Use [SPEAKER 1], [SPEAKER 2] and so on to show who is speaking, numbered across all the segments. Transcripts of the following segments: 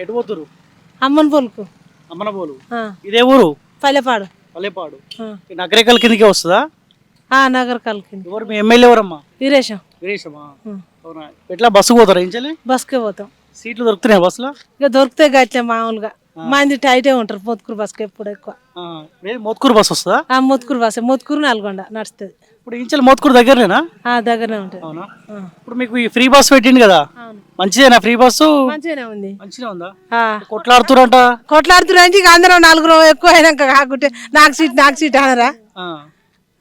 [SPEAKER 1] ఎటు పోతురు
[SPEAKER 2] అమ్మన్ పొలుకు
[SPEAKER 1] అమ్మనబోలు
[SPEAKER 2] ఆ,
[SPEAKER 1] ఇదే ఊరు?
[SPEAKER 2] పల్లెపాడు.
[SPEAKER 1] పల్లెపాడు. నగరేకల్ కిందకే వస్తుందా?
[SPEAKER 2] ఆ, నగర్ కలికింది
[SPEAKER 1] ఎవరు మీ ఎమ్మెల్యే ఎవరమ్మా?
[SPEAKER 2] వీరేశం.
[SPEAKER 1] వీరేశమా. అవునా? ఎట్లా బస్సు పోతారా ఏం చెల్లి
[SPEAKER 2] బస్కే పోతాం.
[SPEAKER 1] సీట్లు దొరుకుతున్నాయి బస్సులో?
[SPEAKER 2] ఇక దొరికితే గట్లే మామూలుగా. మంది టైటే ఉంటారు మొత్తుకూరు బస్కి ఎప్పుడు ఎక్కువ.
[SPEAKER 1] మోత్కూరు బస్సు వస్తుందా?
[SPEAKER 2] ఆ మొత్తుకూరు బస్ మొత్తుకూరు నల్గొండ నడుస్తుంది.
[SPEAKER 1] ఇప్పుడు ఇంచెల్ మోత్కూరు దగ్గరనేనా?
[SPEAKER 2] దగ్గరనే ఉంటుంది.
[SPEAKER 1] అవునా. ఇప్పుడు మీకు ఈ ఫ్రీ బస్ పెట్టిండు కదా? మంచిదేనా ఫ్రీ బస్సు?
[SPEAKER 2] మంచిగానే ఉంది.
[SPEAKER 1] మంచిగా ఉందా. కొట్లాడుతురంట?
[SPEAKER 2] కొట్లాడుతున్నారు ఇక అందరం నలుగురు ఎక్కువ అయినాక కాకుంటే నాకు సీట్ నాకు సీట్ అనరా.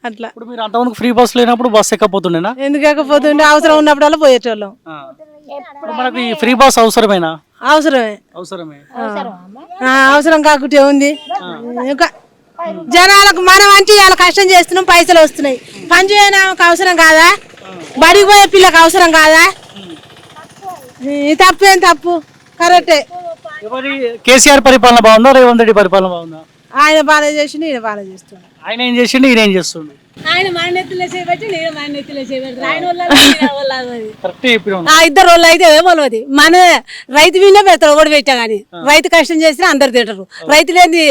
[SPEAKER 2] అట్లా.
[SPEAKER 1] ఇప్పుడు మీరు అంతమందికి ఫ్రీ బస్ లేనప్పుడు బస్ ఎక్కపోతుండేనా
[SPEAKER 2] ఎందుకు ఎక్కపోతుంటే అవసరం ఉన్నప్పుడల్లా పోయేటోళ్ళం.
[SPEAKER 1] మనకు ఈ ఫ్రీ బస్ అవసరమేనా?
[SPEAKER 2] అవసరమే.
[SPEAKER 1] అవసరమే.
[SPEAKER 2] అవసరం కాకుంటే ఉంది ఇంకా జనాలకు మనం అంటే ఇవాళ కష్టం చేస్తున్నాం పైసలు వస్తున్నాయి. పని చేయడానికి అవసరం కాదా? బడికి పోయే పిల్లకి అవసరం కాదా? ఈ తప్పేం తప్పు? కరెక్టే.
[SPEAKER 1] కేసీఆర్ పరిపాలన బాగుందా రేవంత్ రెడ్డి పరిపాలన బాగుందా?
[SPEAKER 2] ఆయన బాగా చేసి నేను బాగా చేస్తున్నాను
[SPEAKER 1] ఆయన ఏం చేసిండు ఈయన ఏం చేస్తుండు?
[SPEAKER 2] ఆయన మా నెత్తిలో చేయబట్టి నేను మా నెత్తిలో చేయబెడతాను ఆయన వల్ల
[SPEAKER 1] కరెక్ట్ చెప్పినావు
[SPEAKER 2] ఆ ఇద్దరు వాళ్ళు అయితే ఏమోలది మన రైతు మీద పెడతారు ఓడి పెట్టా కానీ రైతు కష్టం చేసినా అందరు తింటారు. రైతు లేని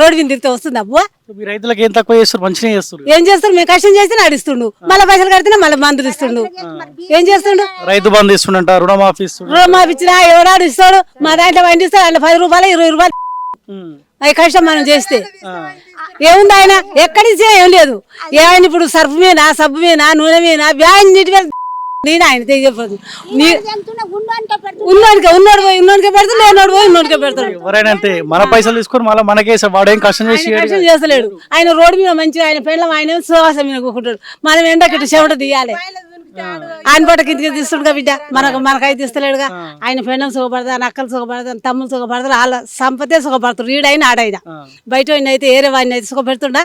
[SPEAKER 2] రోడ్డు మీద తిరిగితే వస్తుంది అబ్బా?
[SPEAKER 1] మీ రైతులకు ఏం తక్కువ చేస్తారు? మంచిగా చేస్తారు.
[SPEAKER 2] ఏం చేస్తారు? మేము కష్టం చేస్తే నడిస్తుండు మళ్ళీ పైసలు కడితేనే మళ్ళీ మందులు ఇస్తుండు ఏం చేస్తుండు?
[SPEAKER 1] రైతు బంధు ఇస్తుండంట రుణమాఫీ ఇస్తుండ
[SPEAKER 2] రుణమాఫీ ఇచ్చినా ఎవడాడు ఇస్తాడు? మా దాంట్లో పండిస్తాడు అందులో పది రూపాయలు ఇరవై రూపాయలు. కష్టం మనం చేస్తే. ఏముంది ఆయన? ఎక్కడి నుంచి ఏం లేదు. ఏ ఆయన ఇప్పుడు సర్ఫ్ మీద సబ్బు మీద నూనె మీద బ్యాన్ నీటి మీద నేను ఆయన తెగిపోతుంది నీ ఉన్నోడికి ఉన్నోడు పోయి ఉన్నోడికే పెడతాడు లేనోడు పోయి ఉన్నోడికే పెడతాడు
[SPEAKER 1] ఎవరైనా అంతే మన పైసలు తీసుకొని మళ్ళీ మనకేసే వాడేం కష్టం చేసి
[SPEAKER 2] కష్టం చేస్తలేడు. ఆయన రోడ్డు మీద మంచిగా ఆయన పెళ్ళం ఆయన సువాసం మీద కూకుంటాడు మనం ఎండకి చెమట తీయాలి. ఆయన పట్ట కిందకి తీస్తుండగా బిడ్డ. మనకు మనకైతే ఇస్తలేడుగా. ఆయన పెళ్ళం సుఖపడతా నక్కలు సుఖపడతా తమ్ములు సుఖపడతారు వాళ్ళ సంపతే సుఖపడతారు ఈడైనా ఆడైనా. బయట వాడిని అయితే ఏరే వాడిని అయితే సుఖపెడుతుండా?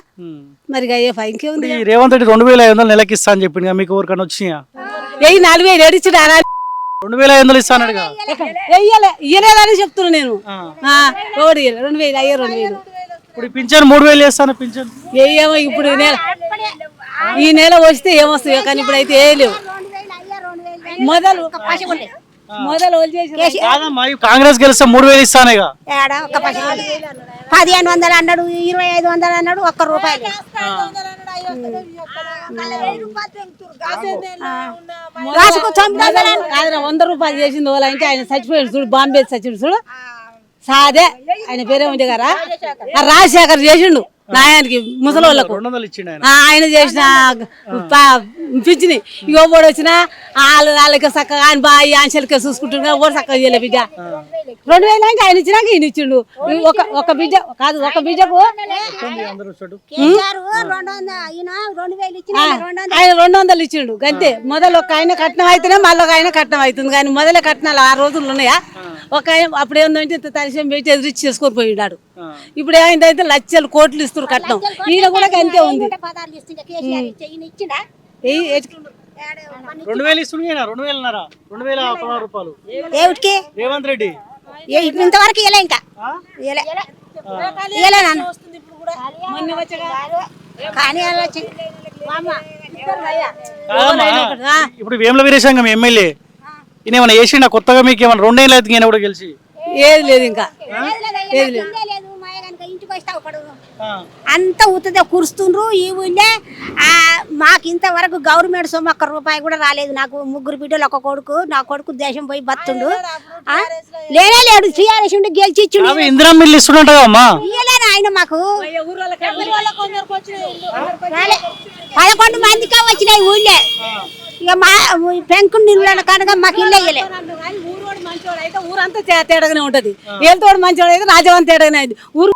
[SPEAKER 2] మరి అయ్యే ఇంకేముంది
[SPEAKER 1] ఈ రేవంత్ రెడ్డి రెండు వేల ఐదు వందలు నెలకి ఇస్తా అని చెప్పింది మీకు ఎవరికైనా వచ్చినాయా?
[SPEAKER 2] వెయ్యి నాలుగు వేలు ఏడిచ్చుడు
[SPEAKER 1] రెండు వేల ఐదు వందలు
[SPEAKER 2] వెయ్యలే. ఇయ్యలేదని చెప్తున్నా నేను. ఒకటి. రెండు వేలు అయ్యే రెండు వేలు.
[SPEAKER 1] ఇప్పుడు పింఛన్ మూడు వేలు చేస్తాను పింఛన్.
[SPEAKER 2] ఏమో ఇప్పుడు ఈ నెల వస్తే ఏమొస్తాయో కానీ ఇప్పుడు అయితే ఏ లేవు. మొదలు మొదలు
[SPEAKER 1] కాంగ్రెస్ గెలిస్తే మూడు వేలు ఇస్తానేగా.
[SPEAKER 3] ఏడ ఒక పది పదిహేను వందలు అన్నాడు ఇరవై ఐదు వందలు అన్నాడు ఒక్క.
[SPEAKER 2] కాదురా వంద రూపాయలు చేసింది వాళ్ళు అంటే ఆయన చచ్చిపోయాడు చూడు బాంబే చచ్చిండు చూడు. సాదే ఆయన పేరే ఉంది కదా ఆ రాజశేఖర్ చేసిండు. నాయానికి ముసలోళ్ళకు.
[SPEAKER 1] రెండు వందలు ఇచ్చిండు ఆయన.
[SPEAKER 2] ఆయన చేసిన పిచ్చిని. ఎవడు వచ్చినా వాళ్ళు వాళ్ళకి చక్కగా ఆయన బాగా ఆంచలకే చూసుకుంటున్నా ఎవరు చక్కగా చేయలే బిడ్డ. రెండు వేలు అంటే ఆయన ఇచ్చినాక ఈయన ఇచ్చిండు. ఒక ఒక బిడ్డ కాదు ఒక బిడ్డకు ఆయన రెండు వందలు. ఇచ్చిండు. గంతే. మొదలు ఒక ఆయన కట్నం అయితేనే మళ్ళీ ఒక ఆయన కట్నం అవుతుంది. కానీ మొదలే కట్నాలు ఆ రోజులు ఉన్నాయా? ఒక ఆయన అప్పుడు ఏంటంటే ఇంత తలిసం పెట్టి ఎదురిచ్చి చేసుకొని పోయినాడు. ఇప్పుడు ఏమైందంటే లక్షలు కోట్లు ఇస్తారు కట్నం. ఈయన కూడా అంతే ఉంది.
[SPEAKER 1] రెండు వేలు ఇస్తుంది ఈయన, రెండు వేలున్నారా. రెండు వేల పదహారు రూపాయలు.
[SPEAKER 3] ఏమిటికి
[SPEAKER 1] రేవంత్ రెడ్డి.
[SPEAKER 3] ఏ ఇంతవరకు ఇంకా. నాన్న. కానీ
[SPEAKER 1] ఇప్పుడు వేముల వీరేశంగం ఎమ్మెల్యే. ఈయన ఏమైనా చేసిండా? కొత్తగా మీకు ఏమైనా రెండేళ్ళు అయితే ఈయన కూడా గెలిచి.
[SPEAKER 2] ఏది లేదు ఇంకా.
[SPEAKER 3] ఏది లేదు. అంత ఉత్తదే కురుస్తుండ్రు. ఈ ఊళ్ళే ఆ, మాకు ఇంతవరకు గవర్నమెంట్ సొమ్ము ఒక్క రూపాయి కూడా రాలేదు. నాకు ముగ్గురు బిడ్డలు ఒక కొడుకు నా కొడుకు దేశం పోయి బతుండు? లేనే లేడు. టీఆర్ఎస్ ఉండి గెలిచి ఇయ్యలేను ఆయన మాకు. పదకొండు మందికే వచ్చినాయి ఊళ్ళే. ఇక మా పెంకుడు నిల్లు కనుక మాకు ఇల్లు
[SPEAKER 2] ఊరంతా తేడాగానే ఉంటది. ఏళ్ళతోడు మంచోడు అయితే రాజవంత తేడాగానే ఊరు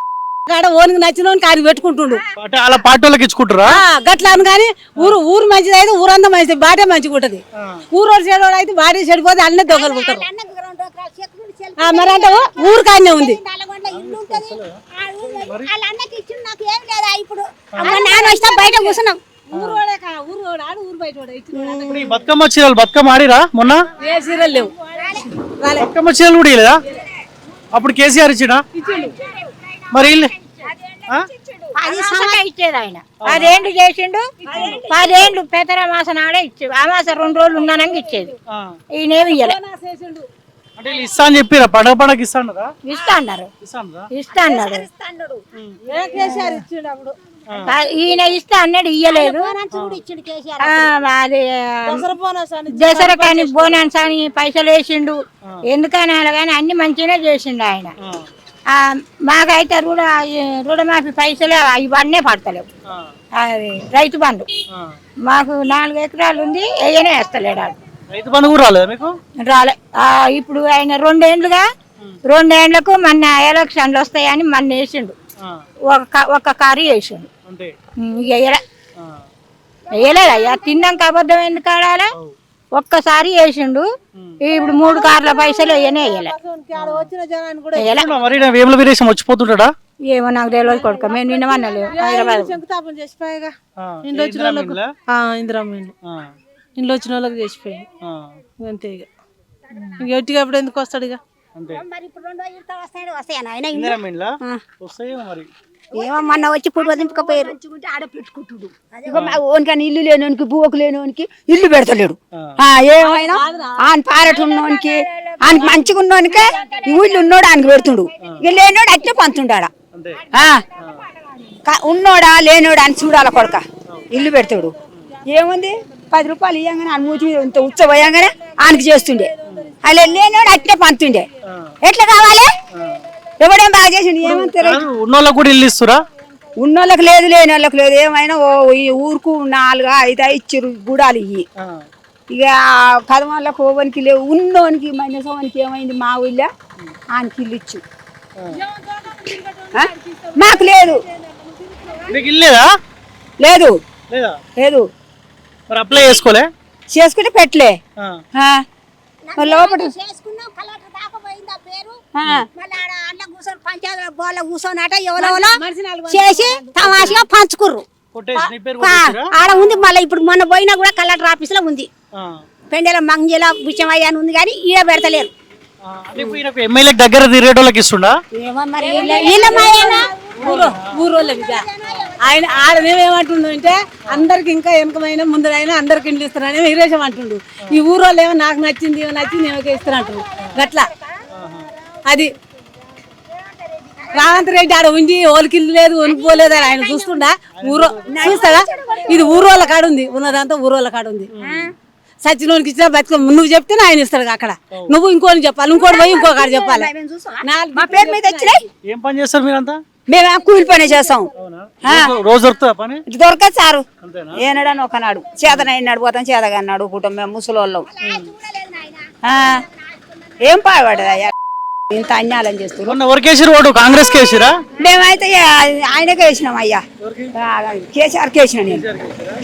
[SPEAKER 2] కాడ ఓనికి నచ్చిన కాడి పెట్టుకుంటుండు.
[SPEAKER 1] అంటే అలా పార్టీ వాళ్ళకి ఇచ్చుకుంటారా?
[SPEAKER 2] ఆ, గట్లా అని కానీ ఊరు ఊరు మంచిది అయితే ఊరంతా మంచిది బాటే మంచిగా ఉంటది. ఊరోడు చెడోడు అయితే బాటే చెడిపోతే అన్నీ దొంగలు ఆ, మరి అంటే ఊరు కాడనే ఉంది
[SPEAKER 3] లేదా బయట కూర్చున్నాం.
[SPEAKER 1] బతుకమ్మ చీరలు బతుకమ్మ ఆడిరా మొన్న?
[SPEAKER 2] ఏ సీరియల్ లేవు.
[SPEAKER 1] బతుకమ్మ చీరలు కూడా ఇలేదా అప్పుడు కేసీఆర్ ఇచ్చినా మరి
[SPEAKER 3] ఇచ్చేది ఆయన. పదేండ్లు చేసిండు పదేండ్లు. పెతర మాస నాడే ఇచ్చేది. ఆ మాస రెండు రోజులు ఉన్నానంగా ఇచ్చేది. ఈయనేమి ఇయ్యలే.
[SPEAKER 1] అంటే వీళ్ళు ఇస్తా అని చెప్పిరా? పండగ పండగ ఇస్తా
[SPEAKER 4] అన్నారు.
[SPEAKER 1] ఇస్తా
[SPEAKER 4] ఈయన ఇస్తా అన్నాడు ఇయ్యలేదు. ఆ, అది
[SPEAKER 2] దసరా
[SPEAKER 4] కానీ బోనాన్స్ అని పైసలు వేసిండు ఎందుకని కానీ అన్ని మంచిగానే చేసిండు ఆయన. మాకైతే రుణ రుణమాఫీ పైసలు ఇవన్నీ పడతలేవు. అది రైతు బంధు. మాకు నాలుగు ఎకరాలు ఉంది వేయనే వేస్తలేడు
[SPEAKER 1] రైతు బంధు కూడా రాలేదా మీకు?
[SPEAKER 4] రాలే. ఇప్పుడు ఆయన రెండేండ్లుగా రెండేండ్లకు మొన్న ఎలక్షన్లు వస్తాయని మొన్న వేసిండు. ఒక ఒక కారు వేసిండు. ఇక వేయలే. వేయలేదు అయ్యా తిన్నాక అబద్ధం ఎందుకు ఆడాలి. ఒక్కసారి వేసిండు. ఇప్పుడు మూడు కార్ల పైసలు వేయనే
[SPEAKER 1] వీరేశం వచ్చిపోతుంటాడా
[SPEAKER 4] ఏమో నాకు తెలియదు కొడుక. మేము నిన్నమన్నలేవు హైదరాబాద్.
[SPEAKER 2] శంకుతాపం చేసిపోయాగా. ఇంట్లో వచ్చిన వాళ్ళకు ఇందిరమ్మ ఇంట్లో వచ్చిన చేసిపోయాయి అంతే ఇక. అప్పుడు ఎందుకు వస్తాడు ఇక?
[SPEAKER 4] మరి. ఇప్పుడు రెండు రోజులతో వస్తాడు వస్తాయని ఆయన
[SPEAKER 1] ఇందిరా మిల్లా? వస్తాయేమో మరి
[SPEAKER 4] ఏమో మొన్న వచ్చి పుట్టు వదింపకపోయారు ఆడ పెట్టుకుంటుడు ఓనికని ఇల్లు లేనోనికి బువ్వకు లేనోనికి ఇల్లు పెడతలేడు. ఆ, ఏమైనా? ఆయన పారట ఉన్నోనికి ఆయనకి మంచిగా ఉన్నోనికే ఊళ్ళు ఉన్నోడు ఆయనకి పెడుతుండు. ఇక లేనోడు అట్లే పంతుండాడ.
[SPEAKER 1] అంతే.
[SPEAKER 4] ఉన్నోడా లేనోడా అని చూడాల కొడక. ఇల్లు పెడతాడు. ఏముంది? పది రూపాయలు ఇవ్వగానే ఆయన మీద ఇంత ఉచ్చ పోయంగానే ఆయనకి చేస్తుండే. అలా లేనోడు అట్లే పంతుండే. ఎట్లా కావాలి? ఎవడేం బాగా చేసిండు? ఏమంటారు
[SPEAKER 1] ఉన్నోళ్ళకి కూడా ఇల్లు ఇస్తురా?
[SPEAKER 4] ఉన్నోళ్ళకి లేదు లేని వాళ్ళకి లేదు. ఏమైనా ఓ ఈ ఊరుకు నాలుగు ఐదు ఇచ్చిరు గుడాలు ఇవి ఇక పదవాళ్ళకి ఓవనికి లేవు. ఉన్నోనికి మైనసోనికి ఏమైంది? మా ఊళ్ళో ఆయనకి ఇల్లు ఇచ్చు? మాకు లేదు.
[SPEAKER 1] మీకు లేదా?
[SPEAKER 4] లేదు.
[SPEAKER 1] లేదా?
[SPEAKER 4] లేదు.
[SPEAKER 1] మరి అప్లై చేసుకోలే?
[SPEAKER 4] చేసుకుంటే పెట్టలే. లోపల
[SPEAKER 3] చేసి తమాషగా పంచుకుర్రు? ఆడ ఉంది మళ్ళీ ఇప్పుడు మొన్న పోయినా కూడా కలెక్టర్ ఆఫీస్లో ఉంది.
[SPEAKER 1] ఆ,
[SPEAKER 3] పెండెల మంగళ బిచ్చమయ్య అని ఉంది కానీ ఈడ పెడతలేరు.
[SPEAKER 1] దగ్గర తిరిగేటోళ్ళకి ఇస్తుండా.
[SPEAKER 2] ఆయన ఆడ ఏమంటుండు అంటే అందరికి ఇంకా వెనకమైన ముందరైనా అందరికి ఇండ్లు ఇస్తున్నాను వీరేశం అంటుండు. ఈ ఊరోళ్ళు ఏమో నాకు నచ్చింది ఏమో నచ్చింది ఏమో ఇస్తున్నట్టు గట్లా. అది రావంత్ రెడ్డి ఆడ ఉండి ఓలికి ఇల్లు లేదు వణికిపోలేదు అని ఆయన చూస్తుండా? ఊరో చూస్తాడా ఇది ఊరోళ్ళ కాడ ఉంది. ఉన్నదంతా ఊరోళ్ళ కాడ ఉంది. సచ్చినోనికి ఇచ్చినా బతుక నువ్వు చెప్తేనే ఆయన ఇస్తాడు అక్కడ. నువ్వు ఇంకోని చెప్పాలి ఇంకోటి పోయి ఇంకో కాడ చెప్పాలి. నాలుగు
[SPEAKER 4] మా పేరు మీద వచ్చినాయి.
[SPEAKER 1] ఏం పని చేస్తారు మీరంతా?
[SPEAKER 4] మేము కూలి పని చేస్తాం.
[SPEAKER 1] రోజు-
[SPEAKER 4] దొరకదు సారు. ఏనాడని ఒకనాడు. చేతనైనాడు పోతాం చేతగా అన్నాడు కుటుంబం ముసలోళ్ళం. ఆ. ఏం పాడబడ్డది అయ్యా? ఇంత అన్యాయం చేస్తున్నారు
[SPEAKER 1] మొన్న ఎవరికేసారు ఓటు? కాంగ్రెస్ కేసిరా
[SPEAKER 4] మేమైతే ఆయనకే వేసినాం అయ్యా. ఆ, కేసీఆర్కి వేసిన నేను.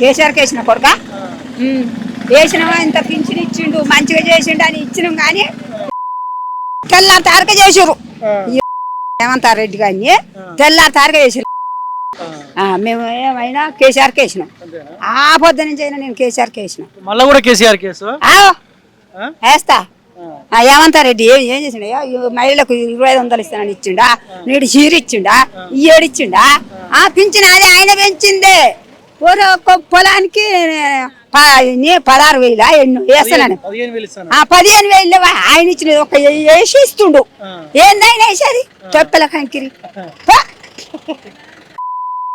[SPEAKER 4] కేసీఆర్కి వేసిన కొడుక? వేసినామా ఇంత పింఛన్ ఇచ్చిండు మంచిగా చేసిండు అని ఇచ్చినాం కానీ తెల్లారి తారక చేసారు ఏమంటారు రెడ్డి గారిని తెల్లారి తారక చేసారు మేము ఏమైనా కేసీఆర్కి వేసినాం. ఆ పొద్దు నుంచి అయినా నేను కేసీఆర్కి వేసిన.
[SPEAKER 1] మళ్ళా కూడా కేసీఆర్ కేసు?
[SPEAKER 4] ఆ,
[SPEAKER 1] ఆ?
[SPEAKER 4] వేస్తా. ఆ, ఏమంటారు రెడ్డి ఏం ఏం చేసిండా? ఈ మహిళలకు ఇరవై ఐదు వందలు ఇస్తానని ఇచ్చిండా? నీడు చీర ఇచ్చిండా? ఈ ఏడు ఇచ్చిండా ఆ పింఛన్ అది ఆయన పెంచిందే. ఓరో ఒక్క పొలానికి పదహారు వేల ఎన్నో వేస్తానని.
[SPEAKER 1] పదిహేను వేలు ఇస్తాను.
[SPEAKER 4] ఆ పదిహేను వేలు ఆయన ఇచ్చినది ఒక వేసి ఇస్తుండు. ఏందైనా వేసేది? చెప్పల కంకిరి.